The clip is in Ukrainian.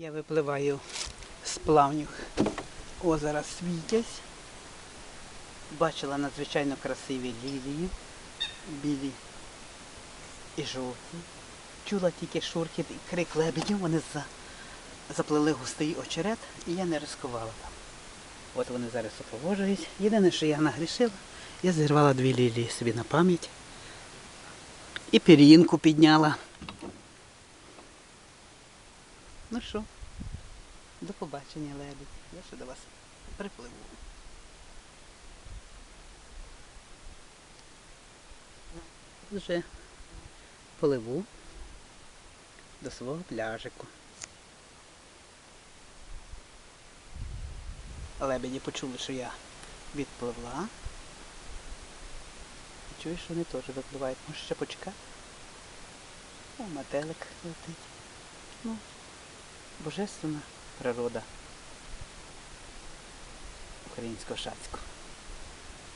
Я випливаю з плавнів озера Світязь. Бачила надзвичайно красиві лілії, білі і жовті. Чула тільки шурхіт і крик лебедів, вони за... заплели густий очерет, і я не ризикувала там. От вони зараз супроводжують. Єдине, що я нагрішила, я зірвала дві лілії собі на пам'ять. І пір'їнку підняла. Ну що, до побачення, лебідь. Я ще до вас припливу. Вже пливу до свого пляжику. Лебеді почули, що я відпливла. І що вони теж випливають. Може ще почекати? О, метелик летить. Ну, божественна природа українського шацьку.